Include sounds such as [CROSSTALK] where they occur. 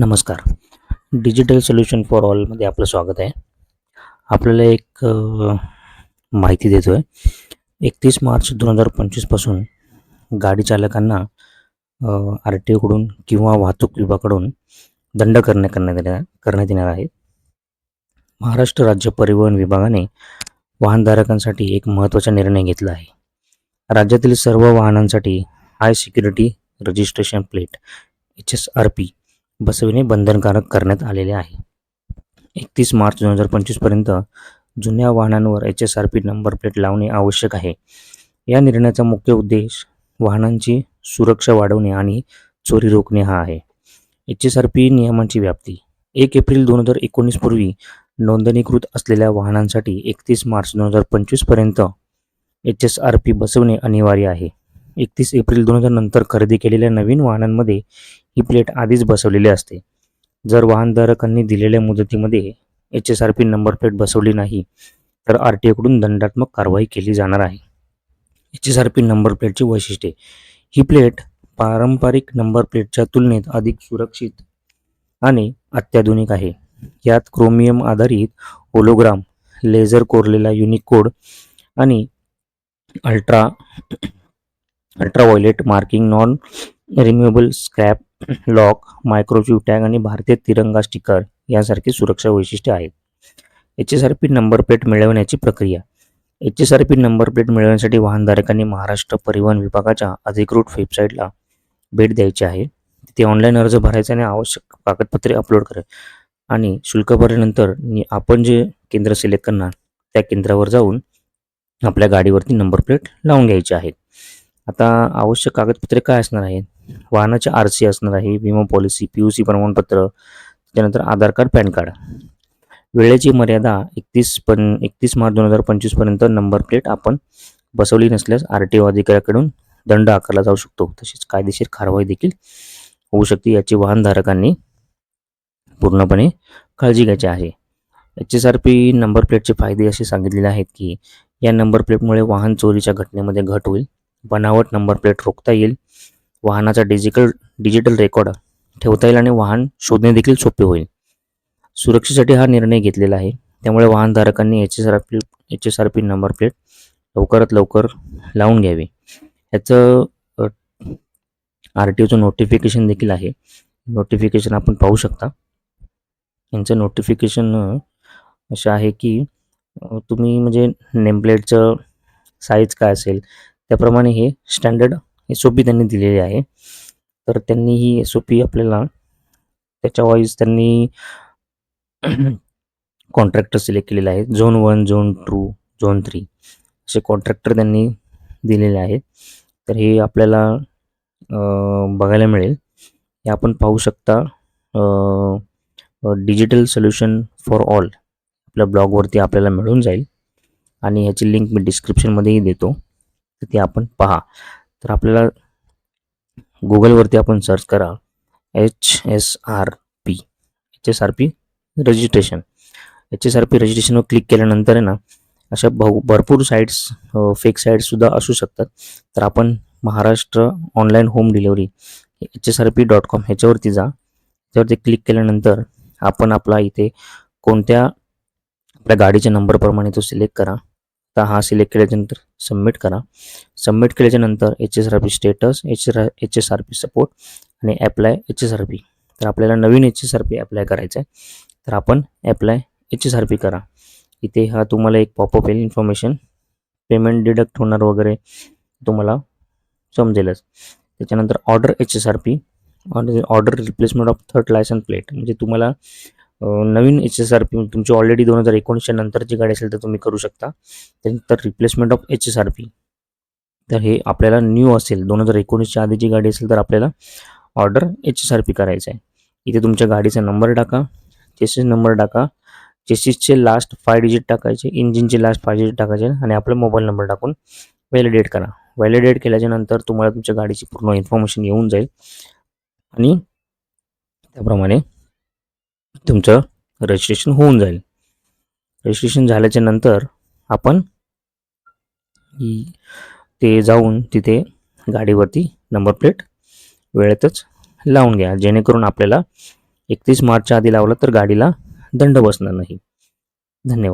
नमस्कार. Digital solution for ऑलमध्ये आपलं स्वागत आहे. आपल्याला एक माहिती देतो आहे एकतीस मार्च दोन हजार पंचवीसपासून गाडी चालकांना आर टी ओकडून किंवा वाहतूक विभागाकडून दंड करण्या करण्यात येणार करण्यात येणार आहे. महाराष्ट्र राज्य परिवहन विभागाने वाहनधारकांसाठी एक महत्त्वाचा निर्णय घेतला आहे. राज्यातील सर्व वाहनांसाठी high security registration plate H S R P बसविणे बंधनकारक करण्यात आलेले आहे. एकतीस मार्च दोन हजार पंचवीसपर्यंत जुन्या वाहनांवर H S R P number plate लावणे आवश्यक आहे. या निर्णयाचा मुख्य उद्देश वाहनांची सुरक्षा वाढवणे आणि चोरी रोखणे हा आहे. एच एस आर पी नियमांची व्याप्ती. एक एप्रिल दोन हजार एकोणीसपूर्वी नोंदणीकृत असलेल्या वाहनांसाठी एकतीस मार्च दोन हजार पंचवीसपर्यंत एच एस आर पी बसवणे अनिवार्य आहे. एकतीस एप्रिल दोन हजार नंतर खरेदी केलेल्या नवीन वाहनांमध्ये ही प्लेट आधीच बसवलेली असते. जर वाहनधारकांनी दिलेल्या मुदतीमध्ये H S R P number plate बसवली नाही तर आर टी ओकडून दंडात्मक कारवाई केली जाणार आहे. H S R P number प्लेटची वैशिष्ट्ये. ही प्लेट पारंपरिक नंबर प्लेटच्या तुलनेत अधिक सुरक्षित आणि अत्याधुनिक आहे. यात क्रोमियम आधारित होलोग्राम लेझर कोरलेला युनिक कोड आणि ultra ultraviolet marking non removable scrap lock microchip tag आणि भारतीय तिरंगा स्टिकर यासारखी सुरक्षा वैशिष्ट्ये आहेत. H S R P number plate मिळवण्याची प्रक्रिया. H S R P number plate मिळवण्यासाठी वाहनधारकांनी महाराष्ट्र परिवहन विभागाच्या अधिकृत वेबसाईटला भेट द्यायची आहे. तिथे ऑनलाईन अर्ज भरायचा आणि आवश्यक कागदपत्रे अपलोड करा आणि शुल्क भरल्यानंतर आपण जे केंद्र सिलेक्ट करणार त्या केंद्रावर जाऊन आपल्या गाडीवरती नंबर प्लेट लावून घ्यायची आहे. आता आवश्यक कागदपत्रे काय असणार आहेत? वाहनाचे आर सी असणार आहे विमा पॉलिसी पी यू सी प्रमाणपत्र त्यानंतर आधार कार्ड पॅन कार्ड. वेळेची मर्यादा एकतीस पण एकतीस मार्च दोन हजार पंचवीसपर्यंत नंबर प्लेट आपण बसवली नसल्यास आर टी ओ अधिकाऱ्याकडून दंड आकारला जाऊ शकतो. तसेच कायदेशीर कारवाई देखील होऊ शकते. याची वाहनधारकांनी पूर्णपणे काळजी घ्यायची आहे. H S R P number प्लेटचे फायदे असे सांगितलेले आहेत की या नंबर प्लेटमुळे वाहन चोरीच्या घटनेमध्ये घट होईल. बनावट नंबर प्लेट रोखता येईल. वाहनाचा डिजिटल डिजिटल रेकॉर्ड ठेवता येईल आणि वाहन शोधणे देखील सोपे होईल. सुरक्षेसाठी हा निर्णय घेतलेला आहे. त्यामुळे वाहनधारकांनी H S R P H S R P number plate लवकरात लवकर लावून घ्यावी. याचं आर टी ओचं नोटिफिकेशन देखील आहे. नोटिफिकेशन आपण पाहू शकता. यांचं नोटिफिकेशन असं आहे की तुम्ही म्हणजे नेमप्लेटचं साईज काय असेल त्याप्रमाणे हे स्टँडर्ड एस ओ पी त्यांनी दिलेली आहे. तर त्यांनी ही एस ओ पी आपल्याला त्याच्या वाईज त्यांनी [CLEARS THROAT] कॉन्ट्रॅक्टर सिलेक्ट केलेले आहेत. Zone one zone two zone three असे कॉन्ट्रॅक्टर त्यांनी दिलेले आहेत. तर हे आपल्याला बघायला मिळेल. हे आपण पाहू शकता डिजिटल सोल्युशन फॉर ऑल आपल्या ब्लॉगवरती आपल्याला मिळून जाईल. आणि ह्याची लिंक मी डिस्क्रिप्शनमध्येही देतो. तर ते आपण पहा. तर आपल्याला गुगलवरती आपण सर्च करा. H S R P H S R P registration H S R P रजिस्ट्रेशनवर click केल्यानंतर आहे ना अशा भ भरपूर साईट्स फेक साईट्ससुद्धा असू शकतात. तर आपण Maharashtra online home delivery H S R P dot com ह्याच्यावरती जा. त्यावरती क्लिक केल्यानंतर आपण आपला इथे कोणत्या आपल्या गाडीच्या नंबरप्रमाणे तो सिलेक्ट करा. आता हा सिलेक्ट केल्याच्यानंतर सबमिट करा. सबमिट केल्याच्यानंतर H S R P status H S H S R P support आणि apply H S R P तर आपल्याला नवीन H S R P apply करायचं आहे तर आपण apply H S R P करा. इथे हा तुम्हाला एक पॉपअप येईल इन्फॉर्मेशन पेमेंट डिडक्ट होणार वगैरे तुम्हाला समजेलच. त्याच्यानंतर order H S R P order replacement of third licence plate म्हणजे तुम्हाला नवीन एच एस आर पी तुमची ऑलरेडी दोन हजार एकोणीसच्या नंतरची गाडी असेल तर तुम्ही करू शकता. त्यानंतर replacement of H S R P तर हे आपल्याला न्यू असेल दोन हजार एकोणीसच्या आधीची गाडी असेल तर आपल्याला order H S R P करायचं आहे. इथे तुमच्या गाडीचा नंबर टाका चेसिस नंबर टाका चेसिसचे लास्ट फाय डिजिट टाकायचे इंजिनचे लास्ट फाय डिजिट टाकायचे आणि आपला मोबाईल नंबर टाकून व्हॅलिडेट करा. व्हॅलिडेट केल्याच्यानंतर तुम्हाला तुमच्या गाडीची पूर्ण इन्फॉर्मेशन येऊन जाईल. आणि त्याप्रमाणे तुमचं रजिस्ट्रेशन होऊन जाईल. रजिस्ट्रेशन झाल्याच्यानंतर आपण ते जाऊन तिथे गाडीवरती नंबर प्लेट वेळेतच लावून घ्या. जेणेकरून आपल्याला एकतीस मार्चच्या आधी लावलं तर गाडीला दंड बसणार नाही. धन्यवाद.